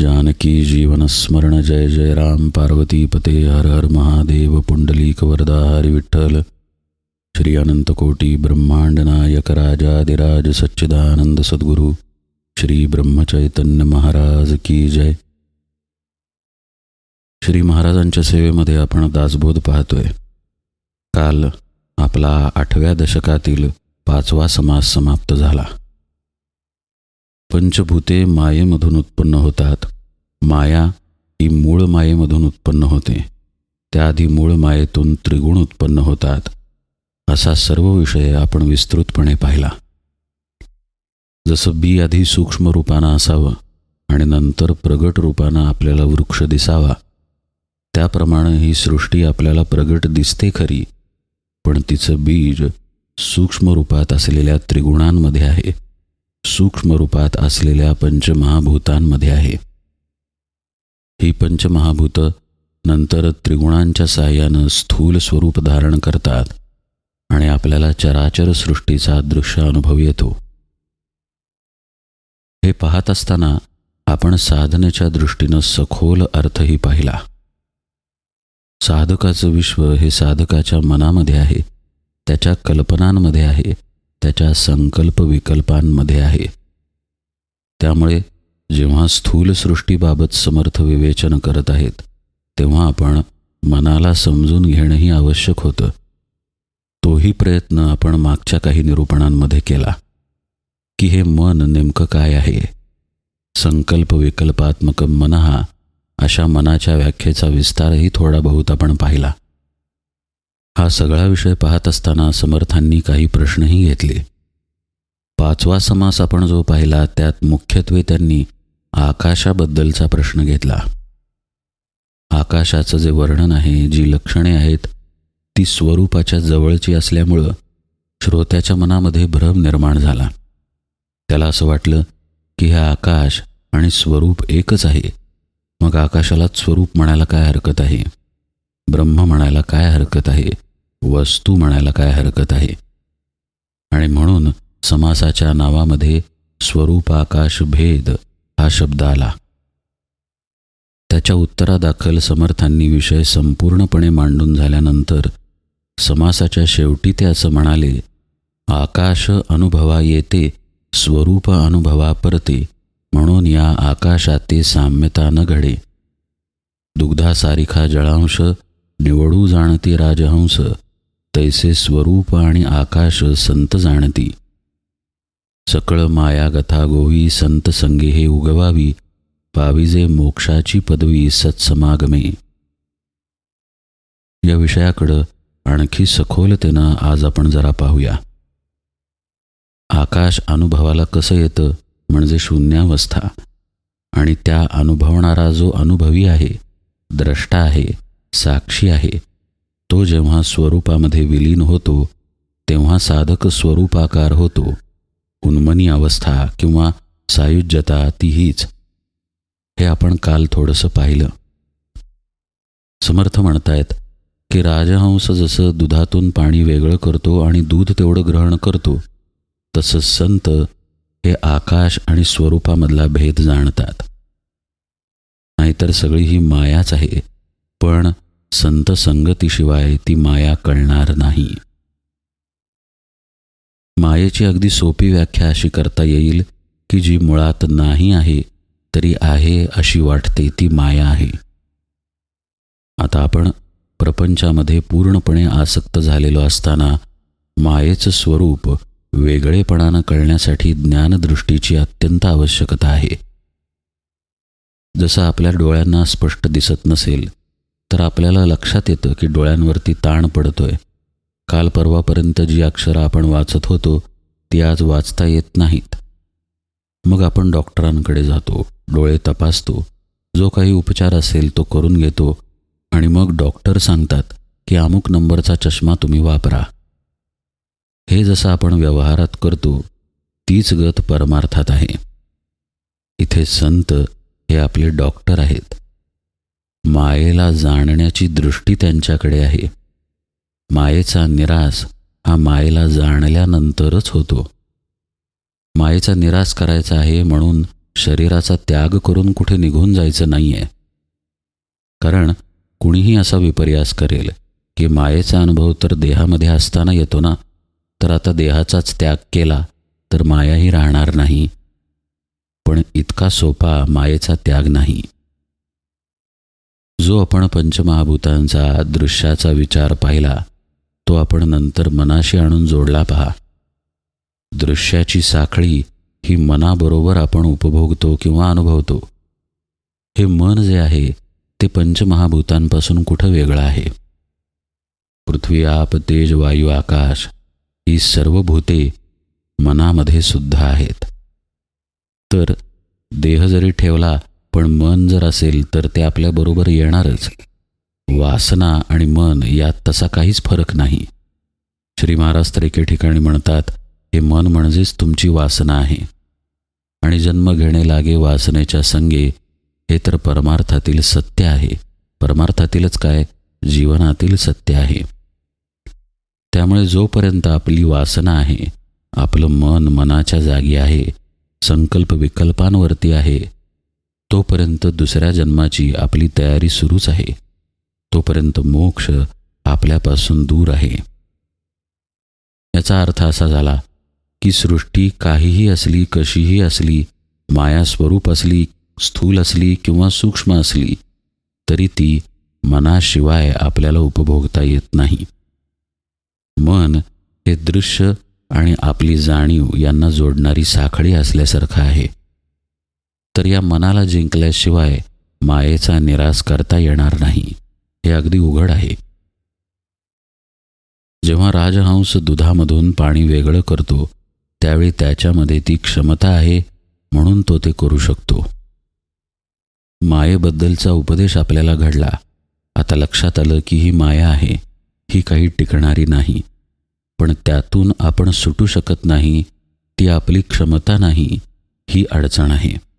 जानकी जीवनस्मरण जय जय राम पार्वती पते हर हर महादेव पुंडलीक वरदा हरी विठ्ठल। श्री अनंतकोटी ब्रह्मांड नायक राजाधिराज सच्चिदानंद सद्गुरु श्री ब्रह्मचैतन्य महाराज की जय। श्री महाराजांच्या सेवेमध्ये आपण दासबोध पाहतोय। काल आपला आठव्या दशकातील पाचवा समास समाप्त झाला। पंचभूते मायेमधून उत्पन्न होतात. माया ही मूळ मायेमधून उत्पन्न होते. त्याआधी मूळ मायेतून त्रिगुण उत्पन्न होतात. असा सर्व विषय आपण विस्तृतपणे पाहिला. जसं बी आधी सूक्ष्म रूपानं असावं आणि नंतर प्रगट रूपानं आपल्याला वृक्ष दिसावा. त्याप्रमाणे ही सृष्टी आपल्याला प्रगट दिसते खरी पण तिचं बीज सूक्ष्म रूपात असलेल्या त्रिगुणांमध्ये आहे. सूक्ष्म रूपात असलेल्या पंचमहाभूतांमध्ये आहे. ही पंचमहाभूत नंतर त्रिगुणांच्या साह्यानं स्थूल स्वरूप धारण करतात आणि आपल्याला चराचर सृष्टीचा दृश्य अनुभव येतो. हे पाहत असताना आपण साधनेच्या दृष्टीनं सखोल अर्थही पाहिला. साधकाचं विश्व हे साधकाच्या मनामध्ये आहे त्याच्या कल्पनांमध्ये आहे त्याच्या संकल्प विकल्पांमध्ये आहे. त्यामुळे जेव्हा स्थूल सृष्टीबाबत समर्थ विवेचन करत आहेत तेव्हा आपण मनाला समजून घेणंही आवश्यक होतं. तोही प्रयत्न आपण मागच्या काही निरूपणांमध्ये केला. की हे मन नेमकं काय आहे? संकल्प विकल्पात्मक मन हा अशा मनाच्या व्याख्येचा विस्तारही थोडा बहुत आपण पाहिला. हा सगळा विषय पाहत असताना समर्थांनी काही प्रश्नही घेतले. पाचवा समास आपण जो पाहिला त्यात मुख्यत्वे त्यांनी आकाशाबद्दलचा प्रश्न घेतला. आकाशाचं जे वर्णन आहे जी लक्षणे आहेत ती स्वरूपाच्या जवळची असल्यामुळं श्रोत्याच्या मनामध्ये भ्रम निर्माण झाला. त्याला असं वाटलं की हे आकाश आणि स्वरूप एकच आहे. मग आकाशालाच स्वरूप म्हणायला काय हरकत आहे? ब्रह्म म्हणायला काय हरकत आहे? वस्तू म्हणायला काय हरकत आहे? आणि म्हणून समासाच्या नावामध्ये स्वरूपाकाश भेद हा शब्द आला. त्याच्या उत्तरादाखल समर्थांनी विषय संपूर्णपणे मांडून झाल्यानंतर समासाच्या शेवटी ते असं म्हणाले आकाश अनुभवा येते स्वरूप अनुभवा परते म्हणून या आकाशाते साम्यता न घडे. दुग्धासारिखा जळांश निवडू जाणती राजहंस तैसे स्वरूप आणि आकाश संत जाणती. सकळ मायागथा गोवी संत संगे हे उगवावी पाविजे मोक्षाची पदवी सत्समागमे. या विषयाकडं आणखी सखोलतेनं आज आपण जरा पाहूया. आकाश अनुभवाला कसं येतं म्हणजे शून्यावस्था. आणि त्या अनुभवणारा जो अनुभवी आहे द्रष्टा आहे साक्षी आहे. तो जेव्हा स्वरूपामध्ये विलीन होतो तेव्हा साधक स्वरूपाकार होतो. उन्मनी अवस्था किंवा सायुज्यता ती हीच हे आपण काल थोडंसं पाहिलं. समर्थ म्हणतायत की राजहंस जसं दुधातून पाणी वेगळं करतो आणि दूध तेवढं ग्रहण करतो तसं संत हे आकाश आणि स्वरूपामधला भेद जाणतात. नाहीतर सगळी ही मायाच आहे. पण संत संगतीशिवाय ती माया कळणार नाही. मायेची अगदी सोपी व्याख्या अशी करता येईल की जी मुळात नाही आहे तरी आहे अशी वाटते ती माया आहे. आता आपण प्रपंचामध्ये पूर्णपणे आसक्त झालेलो असताना मायेचं स्वरूप वेगळेपणानं कळण्यासाठी ज्ञानदृष्टीची अत्यंत आवश्यकता आहे. जसं आपल्या डोळ्यांना स्पष्ट दिसत नसेल तर आपल्याला लक्षात येतं की डोळ्यांवरती ताण पडतोय. काल परवापर्यंत जी अक्षरं आपण वाचत होतो ती आज वाचता येत नाहीत. मग आपण डॉक्टरांकडे जातो डोळे तपासतो जो काही उपचार असेल तो करून घेतो आणि मग डॉक्टर सांगतात की अमुक नंबरचा चष्मा तुम्ही वापरा. हे जसं आपण व्यवहारात करतो तीच गत परमार्थात आहे. इथे संत हे आपले डॉक्टर आहेत. मायेला जाणण्याची दृष्टी त्यांच्याकडे आहे. मायेचा निराश हा मायेला जाणल्यानंतरच होतो. मायेचा निराश करायचा आहे म्हणून शरीराचा त्याग करून कुठे निघून जायचं नाही आहे कारण कुणीही असा विपर्यास करेल की मायेचा अनुभव तर देहामध्ये असताना येतो ना तर आता देहाचाच त्याग केला तर मायाही राहणार नाही. पण इतका सोपा मायेचा त्याग नाही. जो आपण पंचमहाभूतांचा दृश्याचा विचार पाहिला तो आपण नंतर मनाशी आणून जोडला पहा. दृश्याची साखळी ही मनाबरोबर आपण उपभोगतो किंवा अनुभवतो. हे मन जे आहे ते पंचमहाभूतांपासून कुठं वेगळं आहे? पृथ्वी आप तेज वायू आकाश ही सर्व भूते मनामध्ये सुद्धा आहेत. तर देह जरी ठेवला पण मन जर असेल तर ते आपल्याबरोबर येणारच. वासना आणि मन यात तसा काहीच फरक नाही. श्री महाराज तर एके ठिकाणी म्हणतात हे मन म्हणजेच तुमची वासना आहे. आणि जन्म घेणे लागे वासनेच्या संगे हे तर परमार्थातील सत्य आहे. परमार्थातीलच काय? जीवनातील सत्य आहे. त्यामुळे जोपर्यंत आपली वासना आहे आपलं मन मनाच्या जागी आहे संकल्प विकल्पांवरती आहे तोपर्यंत दुसऱ्या जन्माची आपली तयारी सुरूच आहे. तोपर्यंत मोक्ष आपल्यापासून दूर आहे. याचा अर्थ असा झाला की सृष्टी काहीही असली कशीही असली माया स्वरूप असली स्थूल असली किंवा सूक्ष्म असली तरी ती मनाशिवाय आपल्याला उपभोगता येत नाही. मन हे दृश्य आणि आपली जाणीव यांना जोडणारी साखळी असल्यासारखं आहे. तर या मनाला जिंकल्याशिवाय मायेचा निराश करता येणार नाही. हे अगदी उघड आहे. जेव्हा राजहंस दुधामधून पाणी वेगळं करतो त्यावेळी त्याच्यामध्ये ती क्षमता आहे म्हणून तो ते करू शकतो. मायेबद्दलचा उपदेश आपल्याला घडला. आता लक्षात आलं की ही माया आहे ही काही टिकणारी नाही. पण त्यातून आपण सुटू शकत नाही ती आपली क्षमता नाही ही अडचण आहे.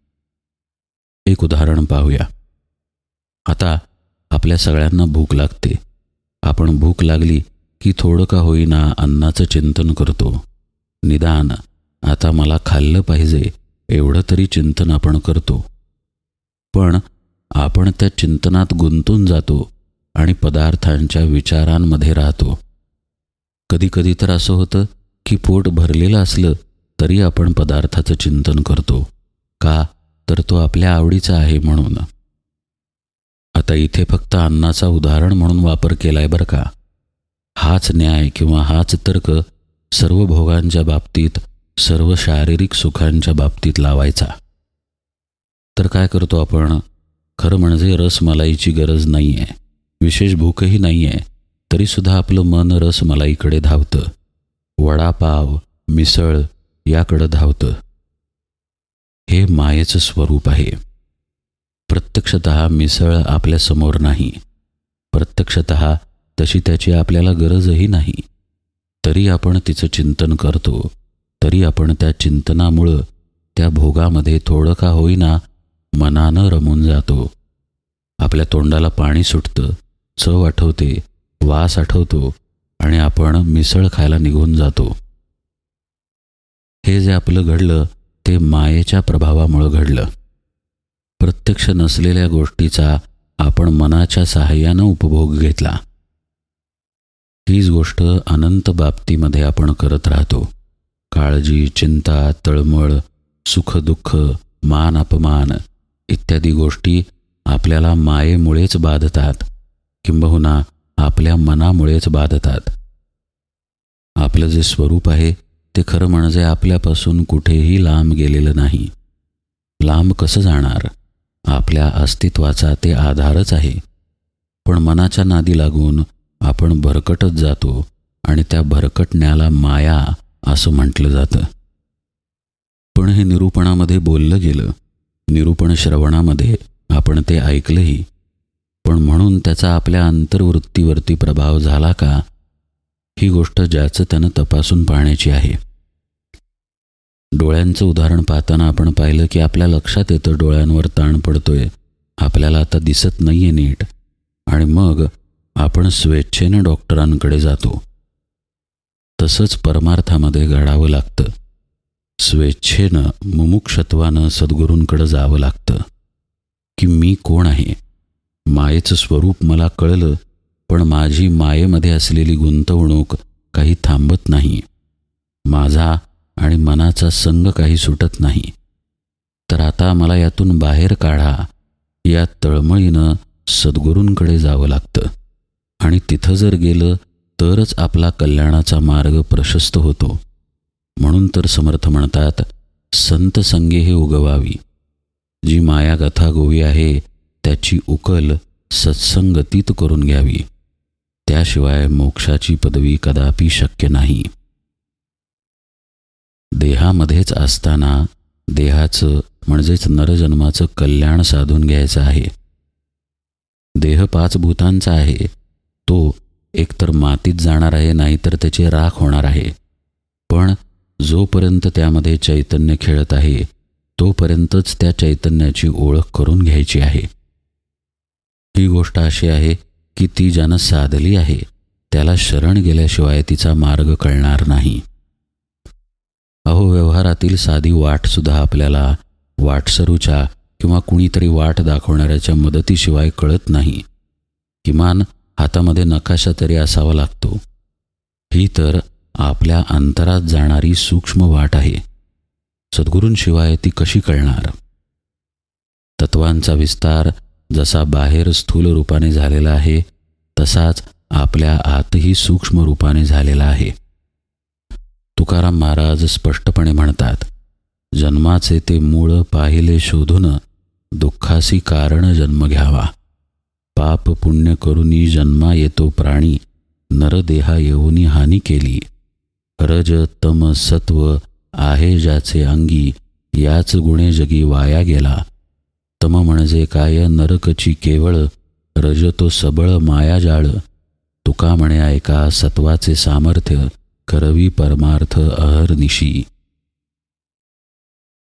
एक उदाहरण पाहूया. आता आपल्या सगळ्यांना भूक लागते. आपण भूक लागली की थोडं का होईना अन्नाचं चिंतन करतो. निदान आता मला खाल्लं पाहिजे एवढं तरी चिंतन आपण करतो. पण आपण त्या चिंतनात गुंतून जातो आणि पदार्थांच्या विचारांमध्ये राहतो. कधीकधी तर असं होतं की पोट भरलेलं असलं तरी आपण पदार्थाचं चिंतन करतो. का? तर तो आपल्या आवडीचा आहे म्हणून. आता इथे फक्त अन्नाचा उदाहरण म्हणून वापर केलाय बरं का. हाच न्याय किंवा हाच तर्क सर्व भोगांच्या बाबतीत सर्व शारीरिक सुखांच्या बाबतीत लावायचा. तर काय करतो आपण? खरं म्हणजे रसमलाईची गरज नाही आहे विशेष भूकही नाही आहे तरीसुद्धा आपलं मन रसमलाईकडे धावतं. वडापाव मिसळ याकडं धावतं. हे मायेचं स्वरूप आहे. प्रत्यक्षत मिसळ आपल्यासमोर नाही. प्रत्यक्षत तशी त्याची आपल्याला गरजही नाही. तरी आपण तिचं चिंतन करतो. तरी आपण त्या चिंतनामुळं त्या भोगामध्ये थोडं का होईना मनानं रमून जातो. आपल्या तोंडाला पाणी सुटतं चव आठवते वास आठवतो आणि आपण मिसळ खायला निघून जातो. हे जे आपलं घडलं ते मायेच्या प्रभावामुळं घडलं. प्रत्यक्ष नसलेल्या गोष्टीचा आपण मनाच्या सहाय्यानं उपभोग घेतला. हीच गोष्ट अनंत बाबतीमध्ये आपण करत राहतो. काळजी चिंता तळमळ सुखदुःख मान अपमान इत्यादी गोष्टी आपल्याला मायेमुळेच बाधतात किंबहुना आपल्या मनामुळेच बाधतात. आपलं जे स्वरूप आहे ते खरं म्हणजे आपल्यापासून कुठेही लांब गेलेलं नाही. लांब कसं जाणार? आपल्या अस्तित्वाचा ते आधारच आहे. पण मनाच्या नादी लागून आपण भरकटत जातो आणि त्या भरकटण्याला माया असं म्हटलं जातं. पण हे निरूपणामध्ये बोललं गेलं. निरूपण श्रवणामध्ये आपण ते ऐकलंही. पण म्हणून त्याचा आपल्या अंतर्वृत्तीवरती प्रभाव झाला का? ही गोष्ट ज्याचं त्यानं तपासून पाहण्याची आहे. डोळ्यांचं उदाहरण पाहताना आपण पाहिलं की आपल्या लक्षात येतं डोळ्यांवर ताण पडतोय. आपल्याला आता दिसत नाही आहे नीट. आणि मग आपण स्वेच्छेनं डॉक्टरांकडे जातो. तसंच परमार्थामध्ये घडावं लागतं. स्वेच्छेनं मुमुक्षत्वानं सद्गुरूंकडं जावं लागतं. की मी कोण आहे? मायेचं स्वरूप मला कळलं पण माझी मायेमध्ये असलेली गुंतवणूक काही थांबत नाही. माझा आणि मनाचा संग काही सुटत नाही. तर आता मला यातून बाहेर काढा. या तळमळीनं सद्गुरूंकडे जावं लागतं. आणि तिथं जर गेलं तरच आपला कल्याणाचा मार्ग प्रशस्त होतो. म्हणून तर समर्थ म्हणतात संत संगे हे उगवावी. जी माया कथा गोवी आहे त्याची उकल सत्संगतीत करून घ्यावी. त्याशिवाय मोक्षाची पदवी कदापि शक्य नाही. देहामध्येच असताना देहाचं म्हणजेच नरजन्माचं कल्याण साधून घ्यायचं आहे. देह पाच भूतांचा आहे. तो एकतर मातीत जाणार आहे नाहीतर त्याची राख होणार आहे. पण जोपर्यंत त्यामध्ये चैतन्य खेळत आहे तोपर्यंतच त्या चैतन्याची ओळख करून घ्यायची आहे. ही गोष्ट अशी आहे की ती ज्यानं साधली आहे त्याला शरण गेल्याशिवाय तिचा मार्ग कळणार नाही. अहो व्यवहारातील साधी वाटसुद्धा आपल्याला वाटसरूच्या किंवा कुणीतरी वाट दाखवणाऱ्याच्या मदतीशिवाय कळत नाही. किमान हातामध्ये नकाशा तरी असावा लागतो. ही तर आपल्या अंतरात जाणारी सूक्ष्म वाट आहे. सद्गुरूंशिवाय ती कशी कळणार? तत्वांचा विस्तार जसा बाहेर स्थूल रूपाने झालेला आहे तसाच आपल्या आतही सूक्ष्म रूपाने झालेला आहे. तुकाराम महाराज स्पष्टपणे म्हणतात जन्माचे ते मूळ पाहिले शोधून दुःखासी कारण जन्म घ्यावा. पाप पुण्य करुनी जन्मा येतो प्राणी नरदेहा येऊनी हानी केली. रज तम सत्व आहे ज्याचे अंगी याच गुणे जगी वाया गेला. तम म्हणजे काय? नरकची केवळ रजतो सबळ मायाजाळ तुका म्हणे ऐका सत्वाचे सामर्थ्य करवी परमार्थ अहर्निशी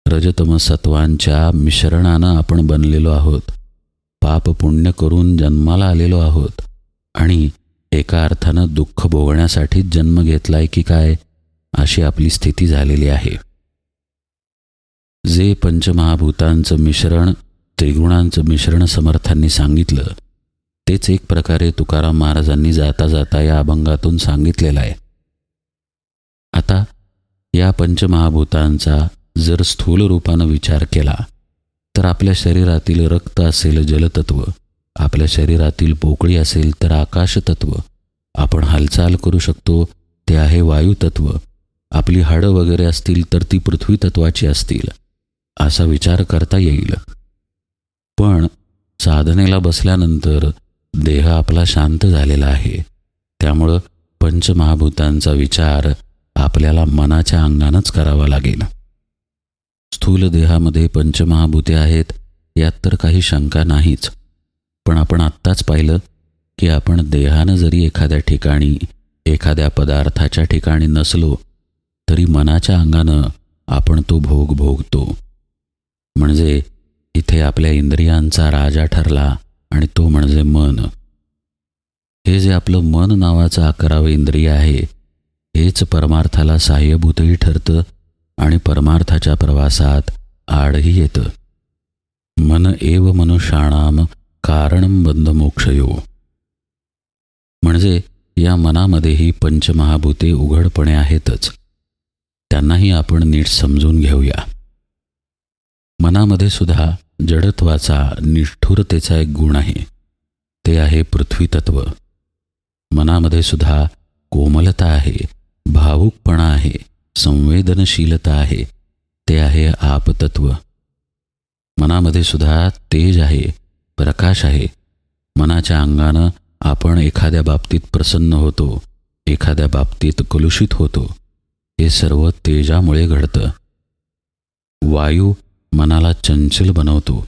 रजतम सत्वांच्या मिश्रणानं आपण बनलेलो आहोत. पाप पुण्य करून जन्माला आलेलो आहोत. आणि एका अर्थानं दुःख भोगण्यासाठीच जन्म घेतलाय की काय? अशी आपली स्थिती झालेली आहे. जे पंचमहाभूतांचं मिश्रण त्रिगुणांचं मिश्रण समर्थांनी सांगितलं. तेच एक प्रकारे तुकाराम महाराजांनी जाता जाता या अभंगातून सांगितलेलं आहे. आता या पंचमहाभूतांचा जर स्थूल रूपानं विचार केला तर आपल्या शरीरातील रक्त असेल जलतत्व आपल्या शरीरातील पोकळी असेल तर आकाशतत्व आपण हालचाल करू शकतो ते आहे वायुतत्व आपली हाडं वगैरे असतील तर ती पृथ्वी तत्वाची असतील असा विचार करता येईल. पण साधनेला बसल्यानंतर देह आपला शांत झालेला आहे. त्यामुळं पंचमहाभूतांचा विचार आपल्याला मनाच्या अंगानंच करावा लागेल. स्थूल देहामध्ये पंचमहाभूते आहेत यात तर काही शंका नाहीच. पण आपण आत्ताच पाहिलं की आपण देहानं जरी एखाद्या ठिकाणी एखाद्या पदार्थाच्या ठिकाणी नसलो तरी मनाच्या अंगानं आपण तो भोग भोगतो. म्हणजे इथे आपल्या इंद्रियांचा राजा ठरला आणि तो म्हणजे मन. हे जे आपलं मन नावाचं अकरावं इंद्रिय आहे हेच परमार्थाला साह्यभूतही ठरतं आणि परमार्थाच्या प्रवासात आडही येतं. मन एव मनुष्याणाम कारणम बंद मोक्षयो. म्हणजे या मनामध्येही पंचमहाभूते उघडपणे आहेतच. त्यांनाही आपण नीट समजून घेऊया. मनामध्ये सुद्धा जडत्वाचा निष्ठुरतेचा एक गुण आहे. ते आहे पृथ्वी तत्व मनामध्ये सुद्धा कोमलता आहे भावुकपणा आहे संवेदनशीलता आहे ते आहे आपतत्व. मनामध्ये सुद्धा तेज आहे प्रकाश आहे. मनाच्या अंगानं आपण एखाद्या बाबतीत प्रसन्न होतो एखाद्या बाबतीत कलुषित होतो. हे सर्व तेजामुळे घडतं. वायू मनाला चंचल बनवतो.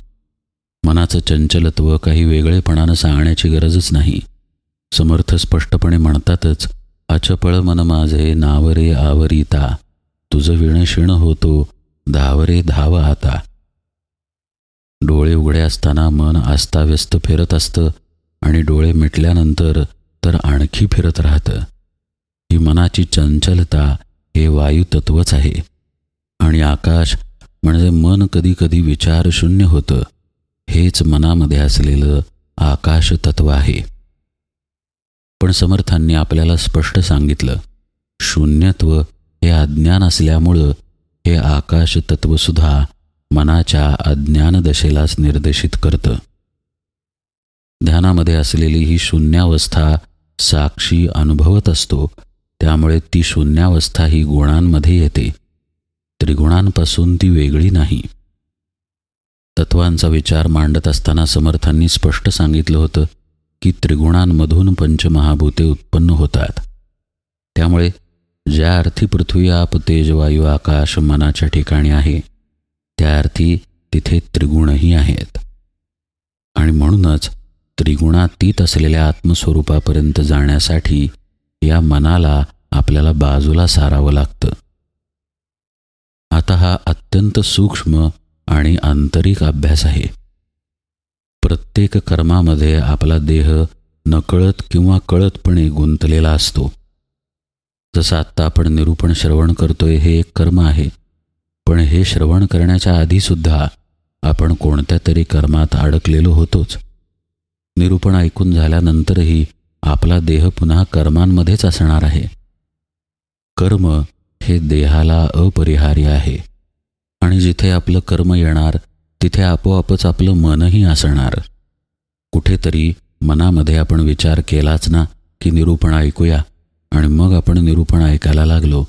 मनाचं चंचलत्व काही वेगळेपणानं सांगण्याची गरजच नाही. समर्थ स्पष्टपणे म्हणतातच अचपळ मन माझे नावरे आवरिता. तुझं विण शिण होतो धावरे धाव आता. डोळे उघडे असताना मन आस्ताव्यस्त फिरत असतं आणि डोळे मिटल्यानंतर तर आणखी फिरत राहतं. ही मनाची चंचलता हे वायुतत्वच आहे. आणि आकाश म्हणजे मन कधी कधी विचारशून्य होतं. हेच मनामध्ये असलेलं आकाश तत्व आहे. पण समर्थांनी आपल्याला स्पष्ट सांगितलं शून्यत्व हे अज्ञान असल्यामुळं हे आकाश तत्वसुद्धा मनाच्या अज्ञान दशेलाच निर्देशित करतं. ध्यानामध्ये असलेली ही शून्यावस्था साक्षी अनुभवत असतो त्यामुळे ती शून्यावस्था ही गुणांमध्ये येते. त्रिगुणांपासून ती वेगळी नाही. तत्वांचा विचार मांडत असताना समर्थांनी स्पष्ट सांगितलं होतं की त्रिगुणांमधून पंचमहाभूते उत्पन्न होतात. त्यामुळे ज्या अर्थी पृथ्वी आप तेज वायू आकाश मनाच्या ठिकाणी आहे त्या अर्थी तिथे त्रिगुणही आहेत. आणि म्हणूनच त्रिगुणातीत असलेल्या आत्मस्वरूपापर्यंत जाण्यासाठी या मनाला आपल्याला बाजूला सारावं लागतं. आता हा अत्यंत सूक्ष्म आणि आंतरिक अभ्यास आहे. प्रत्येक कर्मामध्ये आपला देह नकळत किंवा कळतपणे गुंतलेला असतो. जसं आत्ता आपण निरूपण श्रवण करतोय हे एक कर्म आहे. पण हे श्रवण करण्याच्या आधीसुद्धा आपण कोणत्या तरी कर्मात अडकलेलो होतोच. निरूपण ऐकून झाल्यानंतरही आपला देह पुन्हा कर्मांमध्येच असणार आहे. कर्म हे देहाला अपरिहार्य आहे. आणि जिथे आपलं कर्म येणार तिथे आपोआपच आपलं मनही असणार कुठेतरी मनामध्ये आपण विचार केलाच ना की निरूपण ऐकूया. आणि मग आपण निरूपण ऐकायला लागलो.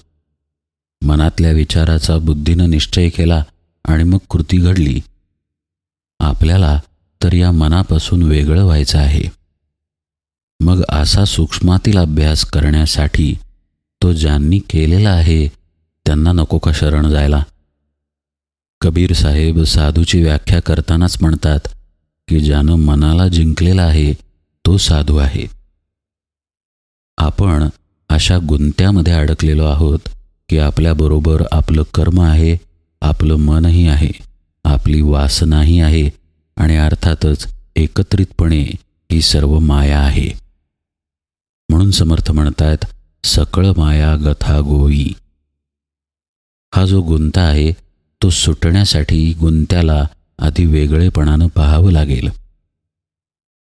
मनातल्या विचाराचा बुद्धीनं निश्चय केला आणि मग कृती घडली. आपल्याला तर या मनापासून वेगळं व्हायचं आहे. मग असा सूक्ष्मातील अभ्यास करण्यासाठी तो ज्यांनी केलेला आहे त्यांना नको का शरण जायला? कबीर साहेब साधूची व्याख्या करतानाच म्हणतात की ज्यानं मनाला जिंकलेला आहे तो साधू आहे. आपण अशा गुंत्यामध्ये अडकलेलो आहोत की आपल्याबरोबर आपलं कर्म आहे आपलं मनही आहे आपली वासनाही आहे आणि अर्थातच एकत्रितपणे ही सर्व माया आहे. म्हणून समर्थ म्हणतात सकळ माया गथा गोई हा जो गुंता आहे तो सुटण्यासाठी गुंत्याला आधी वेगळेपणानं पाहावं लागेल.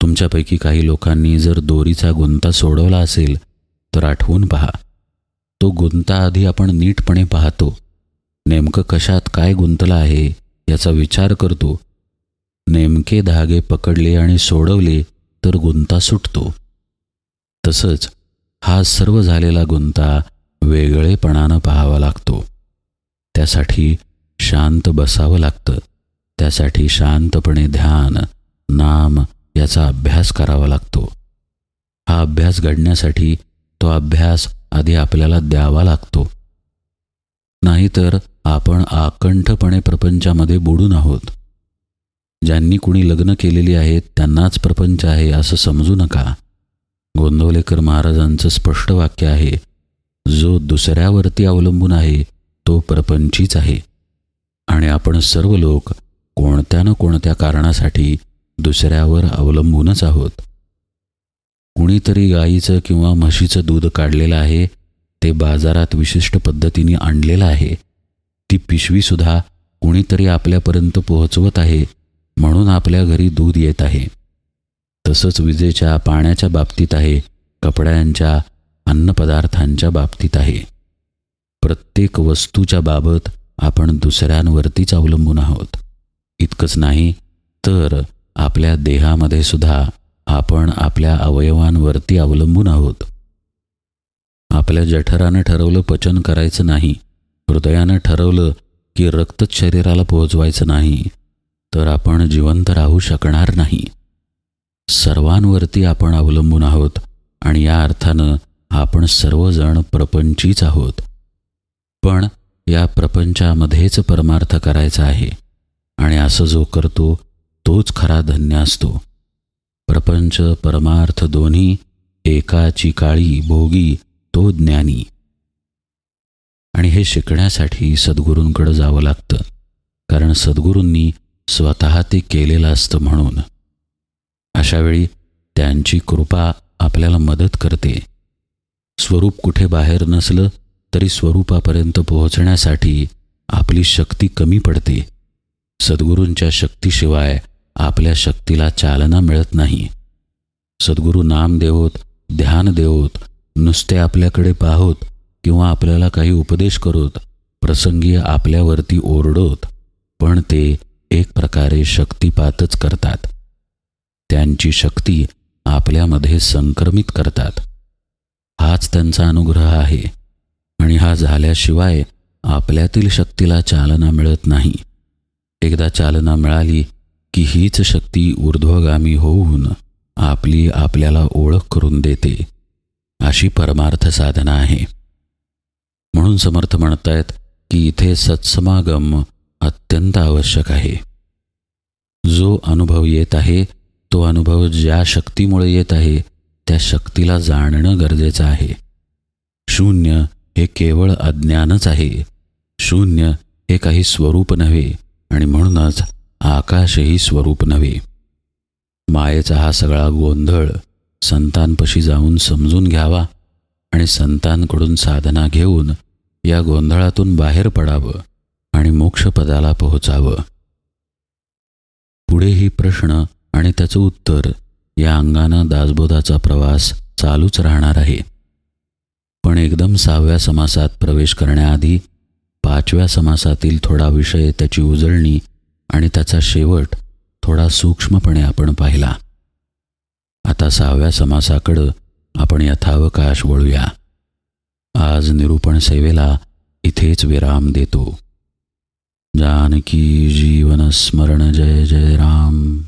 तुमच्यापैकी काही लोकांनी जर दोरीचा गुंता सोडवला असेल तर आठवून पहा. तो गुंता आधी आपण नीटपणे पाहतो. नेमकं कशात काय गुंतलं आहे याचा विचार करतो. नेमके धागे पकडले आणि सोडवले तर गुंता सुटतो. तसंच हा सर्व झालेला गुंता वेगळेपणानं पाहावा लागतो. त्यासाठी शांत बसावं लागतं. त्यासाठी शांतपणे ध्यान नाम याचा अभ्यास करावा लागतो. हा अभ्यास घडण्यासाठी तो अभ्यास आधी आपल्याला द्यावा लागतो. नाहीतर आपण आकंठपणे प्रपंचामध्ये बुडून आहोत. ज्यांनी कुणी लग्न केलेली आहेत त्यांनाच प्रपंच आहे असं समजू नका. गोंदवलेकर महाराजांचं स्पष्ट वाक्य आहे जो दुसऱ्यावरती अवलंबून आहे तो प्रपंचीच आहे. आणि आपण सर्व लोक कोणत्या न कोणत्या कारणासाठी दुसऱ्यावर अवलंबूनच आहोत. कुणीतरी गाईचं किंवा म्हशीचं दूध काढलेलं आहे ते बाजारात विशिष्ट पद्धतीने आणलेलं आहे. ती पिशवीसुद्धा कुणीतरी आपल्यापर्यंत पोहोचवत आहे म्हणून आपल्या घरी दूध येत आहे. तसंच विजेच्या पाण्याच्या बाबतीत आहे कपड्यांच्या अन्नपदार्थांच्या बाबतीत आहे. प्रत्येक वस्तूच्या बाबत आपण दुसऱ्यांवरतीच अवलंबून आहोत. इतकंच नाही तर आपल्या देहामध्ये सुद्धा आपण आपल्या अवयवांवरती अवलंबून आहोत. आपल्या जठरानं ठरवलं पचन करायचं नाही हृदयानं ठरवलं की रक्तच शरीराला पोहोचवायचं नाही तर आपण जिवंत राहू शकणार नाही. सर्वांवरती आपण अवलंबून आहोत आणि या अर्थानं आपण सर्वजण प्रपंचीच आहोत. पण या प्रपंचामध्येच परमार्थ करायचा आहे आणि असं जो करतो तोच खरा धन्य असतो. प्रपंच परमार्थ दोन्ही एकाची काळी भोगी तो ज्ञानी. आणि हे शिकण्यासाठी सद्गुरूंकडं जावं लागतं कारण सद्गुरूंनी स्वतः ते केलेलं असतं म्हणून. अशावेळी त्यांची कृपा आपल्याला मदत करते. स्वरूप कुठे बाहेर नसलं तरी स्वरूपापर्यंत पोहोचण्यासाठी आपली शक्ती कमी पडते. सद्गुरूंच्या शक्तीशिवाय आपल्या शक्तीला चालना मिळत नाही. सद्गुरू नाम देवोत ध्यान देवोत नुसते आपल्याकडे पाहोत किंवा आपल्याला काही उपदेश करोत प्रसंगी आपल्यावरती ओरडोत पण ते एक प्रकारे शक्तिपातच करतात. त्यांची शक्ती आपल्यामध्ये संक्रमित करतात. हाच त्यांचा अनुग्रह आहे आणि हा झाल्याशिवाय आपल्यातील शक्तीला चालना मिळत नाही. एकदा चालना मिळाली की हीच शक्ती ऊर्ध्वगामी होऊन आपली आपल्याला ओळख करून देते. अशी परमार्थ साधना आहे. म्हणून समर्थ म्हणतायत की इथे सत्समागम अत्यंत आवश्यक आहे. जो अनुभव येत आहे तो अनुभव ज्या शक्तीमुळे येत आहे त्या शक्तीला जाणणं गरजेचं आहे. शून्य हे केवळ अज्ञानच आहे. शून्य हे काही स्वरूप नव्हे आणि म्हणूनच आकाशही स्वरूप नव्हे. मायेचा हा सगळा गोंधळ संतांपशी जाऊन समजून घ्यावा आणि संतांकडून साधना घेऊन या गोंधळातून बाहेर पडावं आणि मोक्षपदाला पोहोचावं. पुढेही प्रश्न आणि त्याचं उत्तर या अंगानं दासबोधाचा प्रवास चालूच राहणार आहे. पण एकदम सहाव्या समासात प्रवेश करण्याआधी पाचव्या समासातील थोडा विषय त्याची उजळणी आणि त्याचा शेवट थोडा सूक्ष्मपणे आपण पाहिला. आता सहाव्या समासाकडं आपण यथावकाश वळूया. आज निरूपण सेवेला इथेच विराम देतो. जानकी जीवन स्मरण जय जय राम.